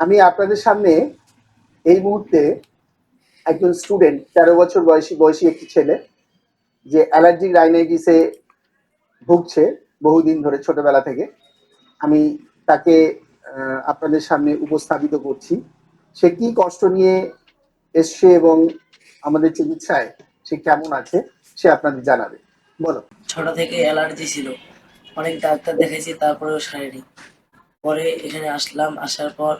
আমি আপনাদের সামনে এই মুহূর্তে একজন স্টুডেন্ট তেরো বছর বয়সী বয়সী একটি ছেলে, যে অ্যালার্জিক রাইনাইটিসে ভুগছে বহুদিন ধরে ছোটবেলা থেকে। আমি তাকে আপনাদের সামনে উপস্থাপিত করছি। সে কি কষ্ট নিয়ে এসছে এবং আমাদের চিকিৎসায় সে কেমন আছে, সে আপনাদের জানাবে। বলো। ছোট থেকে অ্যালার্জি ছিল। অনেক ডাক্তার দেখেছি তারপরেও সারেনি। পরে এখানে আসলাম আসার পর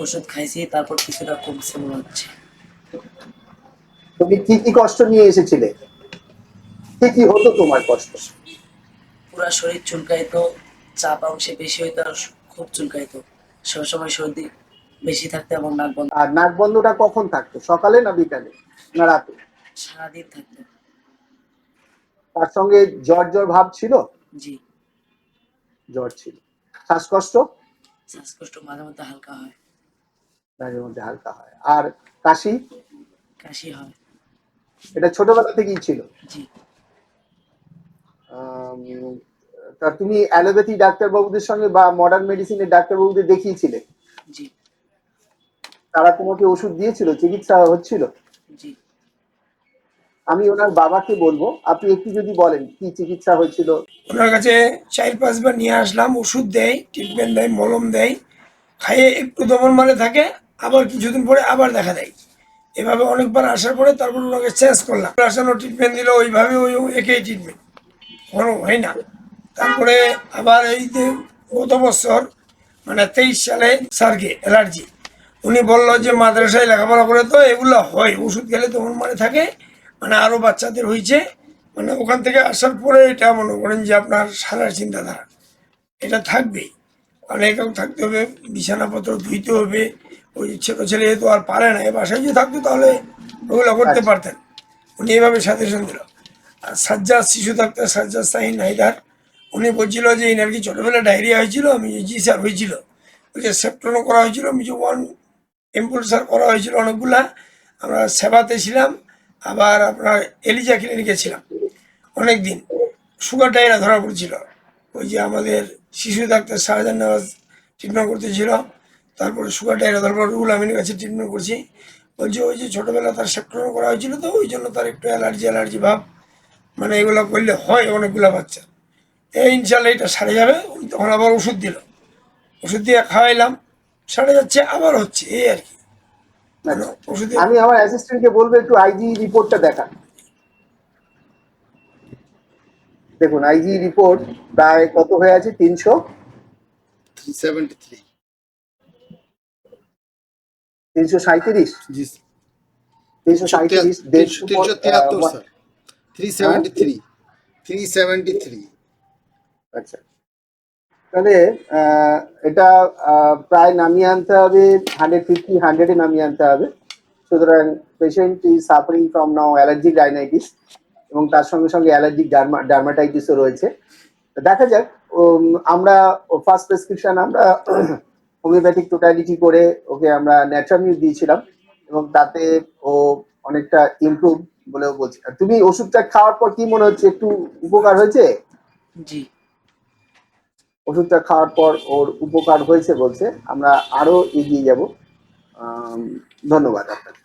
ওষুধ খাইছি তারপর কিছুটা কমছে মনে হচ্ছে। তুমি কি কি কষ্ট নিয়ে এসেছিলে? কি কি হতো তোমার কষ্ট? পুরা শরীর চুলকাইতো চাপ অংশে বেশি হইতো আর খুব চুলকাইতো। সবসময় সর্দি বেশি থাকতো এবং নাক বন্ধ। আর নাক বন্ধটা কখন থাকতো? সকালে না বিকালে? না রাতে? সারাদিন থাকতো। তার সঙ্গে জ্বর জ্বর ভাব ছিল? জি। জ্বর ছিল। শ্বাসকষ্ট? শ্বাসকষ্ট মাঝে মধ্যে হালকা হয়। মাঝে মধ্যে হালকা হয়। আর কাশি? কাশি হয়। এটা ছোটবেলা থেকেই ছিল? জি। তা তুমি অ্যালোপ্যাথি ডাক্তারবাবুদের সঙ্গে বা মডার্ন মেডিসিনের ডাক্তারবাবুদের দেখিয়েছিলে? জি। তারা তোমাকে ওষুধ দিয়েছিল? চিকিৎসা হচ্ছিল? আমি ওনার বাবাকে বলব, আপনি একটু যদি বলেন কি চিকিৎসা হয়েছিল। ওনার কাছে চার পাঁচবার নিয়ে আসলাম, ওষুধ দেয় ট্রিটমেন্ট দেয়, মলম দেয়, খাইয়ে একটু দমন মারে থাকে, আবার কিছুদিন পরে আবার দেখা দেয়। এভাবে অনেকবার আসার পরে তারপর ওনাকে চেঞ্জ করলাম। আসানো ট্রিটমেন্ট দিল, ওইভাবে ওই একই ট্রিটমেন্ট কোনো হয় না। তারপরে আবার এই যে গত বছর মানে তেইশ সালে স্যারকে অ্যালার্জি, উনি বলল যে মাদ্রাসায় লেখাপড়া করে তো এগুলো হয়, ওষুধ খেলে দমন মারে থাকে মানে আরও বাচ্চাদের হয়েছে মানে ওখান থেকে আসার পরে এটা মনে করেন যে আপনার সারা চিন্তাধারা। এটা থাকবেই। অনেকেও থাকতে হবে বিছানাপত্র ধুইতে হবে। ওই ছোট ছেলে তো আর পারে না এ বাসায় যদি থাকতো তাহলে ওগুলো করতে পারতেন। উনি এভাবে সাজেশন দিল। আর সাজ্জাদ শিশু ডাক্তার সাজ্জাদ সাহিন হায়দার উনি বলছিল যে এনার কি ছোটোবেলায় ডায়রিয়া হয়েছিল? আমি জি স্যার হয়েছিল। ওই যে সেপ্টনও করা হয়েছিল আমি যে ওয়ান এম্পুলসার করা হয়েছিল অনেকগুলা। আমরা সেবাতে ছিলাম আবার আপনার এলিজা ক্লিনিকে গেছিলাম অনেক দিন সুগার ডায়রা ধরা পড়ছিল। ওই যে আমাদের শিশু ডাক্তার শাহজাহান নওয়াজ ট্রিটমেন্ট করতেছিল। তারপরে সুগার ডায়রা ধরার পর রুল আমিনের কাছে ট্রিটমেন্ট করছি। বলছে, ওই যে ছোটোবেলা তার সেপ্টন করা হয়েছিল তো, ওই জন্য তার একটু অ্যালার্জি অ্যালার্জি ভাব। মানে এগুলো করলে হয় অনেকগুলো বাচ্চা। এই ইনশাল্লাহ এটা সারে যাবে। তখন আবার ওষুধ দিল। ওষুধ দিয়ে খাওয়াইলাম। সারে যাচ্ছে, আবার হচ্ছে, এই আর কি। আমি আমার অ্যাসিস্ট্যান্টকে বলব একটু আইজি রিপোর্টটা দেখান। দেখুন আইজি রিপোর্ট প্রায় কত হয়ে আছে? তিনশো? 373 তিনশো সাঁত্রিশ জি তিনশো সাঁত্রিশ দেড়শো তিনশো তিয়াত্তর three seventy three three seventy three আচ্ছা। তাহলে এটা প্রায় নামিয়ে আনতে হবে হান্ড্রেড ফিফটি হান্ড্রেডে নামিয়ে আনতে হবে। সুতরাং patient is suffering from now allergic rhinitis এবং তার সঙ্গে সঙ্গে অ্যালার্জিক ডার্মা ডার্মাটাইটিসও রয়েছে। দেখা যাক আমরা ফার্স্ট প্রেসক্রিপশন আমরা হোমিওপ্যাথিক টোটালিটি করে ওকে আমরা ন্যাট্রামিউ দিয়েছিলাম এবং তাতে ও অনেকটা ইমপ্রুভ বলেও বলছি। তুমি ওষুধটা খাওয়ার পর কি মনে হচ্ছে, একটু উপকার হয়েছে? জি। ওষুধটা খাওয়ার পর ওর উপকার হয়েছে বলছে আমরা আরও এগিয়ে যাব। ধন্যবাদ আপনাকে।